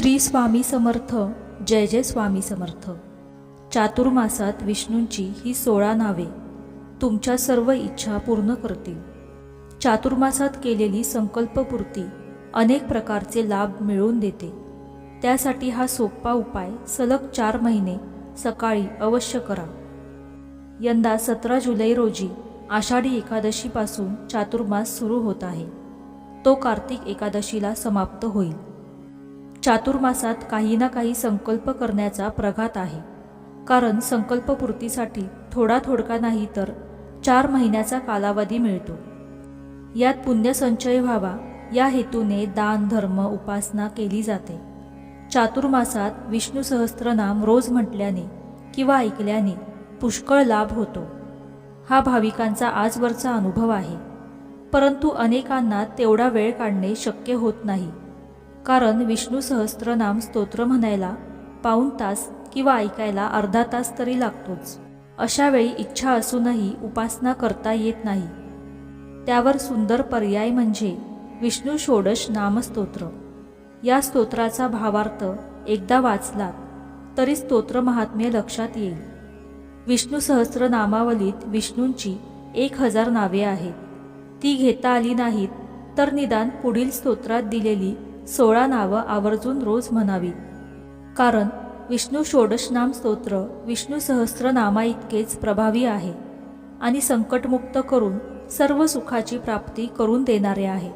श्री स्वामी समर्थ जय जय स्वामी समर्थ. चातुर्मासात विष्णूंची ही सोळा नावे तुमच्या सर्व इच्छा पूर्ण करतील. चातुर्मासात केलेली संकल्पपूर्ती अनेक प्रकारचे लाभ मिळवून देते. त्यासाठी हा सोपा उपाय सलग चार महिने सकाळी अवश्य करा. यंदा सतरा जुलै रोजी आषाढी एकादशीपासून चातुर्मास सुरू होत आहे. तो कार्तिक एकादशीला समाप्त होईल. चातुर्मासात काही ना काही संकल्प करण्याचा प्रघात आहे. कारण संकल्पपूर्तीसाठी थोडा थोडका नाही तर चार महिन्याचा कालावधी मिळतो. यात पुण्यसंचय व्हावा या हेतूने दान धर्म उपासना केली जाते. चातुर्मासात विष्णू सहस्त्रनाम रोज म्हटल्याने किंवा ऐकल्याने पुष्कळ लाभ होतो. हा भाविकांचा आजवरचा अनुभव आहे. परंतु अनेकांना तेवढा वेळ काढणे शक्य होत नाही. कारण विष्णू सहस्त्रनाम स्तोत्र म्हणायला पाऊण तास किंवा ऐकायला अर्धा तास तरी लागतोच. अशावेळी इच्छा असूनही उपासना करता येत नाही. त्यावर सुंदर पर्याय म्हणजे विष्णू षोडश नामस्तोत्र. या स्तोत्राचा भावार्थ एकदा वाचलात तरी स्तोत्र महात्म्य लक्षात येईल. विष्णू सहस्त्रनामावलीत विष्णूंची एक हजार नावे आहेत. ती घेता आली नाहीत तर निदान पुढील स्तोत्रात दिलेली सोळा नावं आवर्जून रोज म्हणावीत. कारण विष्णू षोडशनाम स्तोत्र विष्णू सहस्रनामाइतकेच प्रभावी आहे आणि संकटमुक्त करून सर्व सुखाची प्राप्ती करून देणारे आहे.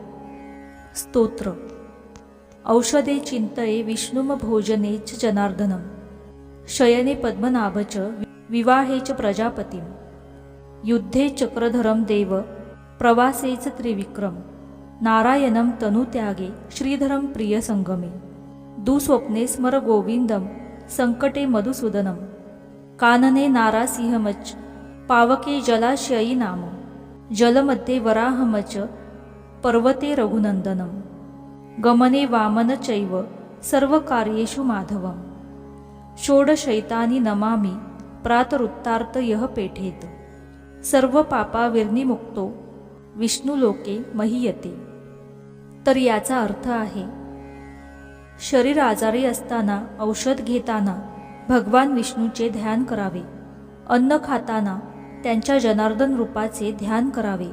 स्तोत्र. औषधे चिंतये विष्णुम भोजने च जनार्दनम. शयने पद्मनाभच विवाहे च प्रजापतीम. युद्धे चक्रधरम देव प्रवासेच त्रिविक्रम. नारायणम तनुत्यागे श्रीधरम प्रिय संगमे। दुस्वप्ने स्मर गोविंदम संकटे मधुसूदनम कानने नारासिंहमच पावके जलाशयी नाम। जलमध्ये वराहमच पर्वते रघुनंदनम गमने वामन चैव सर्व कार्येषु माधवम षोडशैतानी नमामि प्रातरुत्तार्त यह पेठेत। सर्व पापा विर्निमुक्तो विष्णुलोके महीयते तर याचा अर्थ आहे शरीर आजारी असताना औषध घेताना भगवान विष्णूचे ध्यान करावे. अन्न खाताना त्यांच्या जनार्दन रूपाचे ध्यान करावे.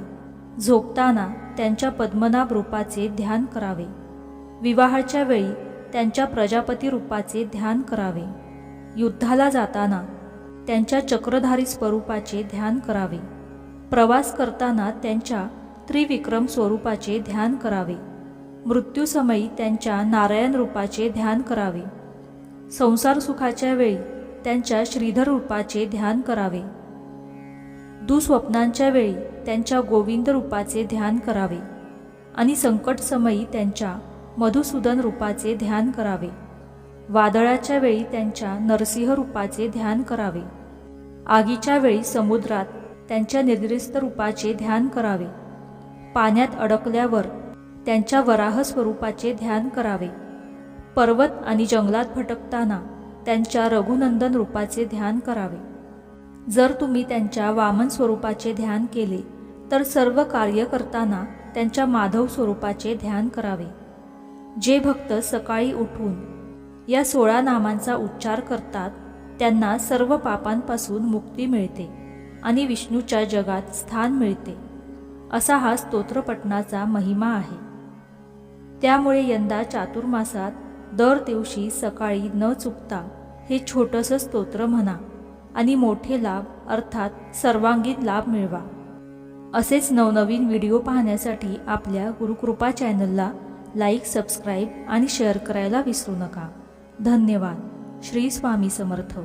झोपताना त्यांच्या पद्मनाभ रूपाचे ध्यान करावे. विवाहाच्या वेळी त्यांच्या प्रजापती रूपाचे ध्यान करावे. युद्धाला जाताना त्यांच्या चक्रधारी स्वरूपाचे ध्यान करावे. प्रवास करताना त्यांच्या त्रिविक्रम स्वरूपाचे ध्यान करावे. मृत्यूसमयी त्यांच्या नारायण रूपाचे ध्यान करावे. संसार सुखाच्या वेळी त्यांच्या श्रीधर रूपाचे ध्यान करावे. दुस्वप्नांच्या वेळी त्यांच्या गोविंद रूपाचे ध्यान करावे. आणि संकटसमयी त्यांच्या मधुसूदन रूपाचे ध्यान करावे. वादळाच्या वेळी त्यांच्या नरसिंह रूपाचे ध्यान करावे. आगीच्या वेळी समुद्रात त्यांच्या निर्दिष्ट रूपाचे ध्यान करावे. पाण्यात अडकल्यावर त्यांच्या वराह स्वरूपाचे ध्यान करावे. पर्वत आणि जंगलात भटकताना त्यांच्या रघुनंदन रूपाचे ध्यान करावे. जर तुम्ही त्यांच्या वामन स्वरूपाचे ध्यान केले तर सर्व कार्य करताना त्यांच्या माधव स्वरूपाचे ध्यान करावे. जे भक्त सकाळी उठून या सोळा नामांचा उच्चार करतात त्यांना सर्व पापांपासून मुक्ती मिळते. आणि विष्णूच्या जगात स्थान मिळते. असा हा स्तोत्रपठणाचा महिमा आहे. त्यामुळे यंदा चातुर्मासात दर दिवशी सकाळी न चुकता हे छोटंसं स्तोत्र म्हणा आणि मोठे लाभ अर्थात सर्वांगीण लाभ मिळवा. असेच नवनवीन व्हिडिओ पाहण्यासाठी आपल्या गुरुकृपा चॅनलला लाईक सबस्क्राईब आणि शेअर करायला विसरू नका. धन्यवाद. श्री स्वामी समर्थ.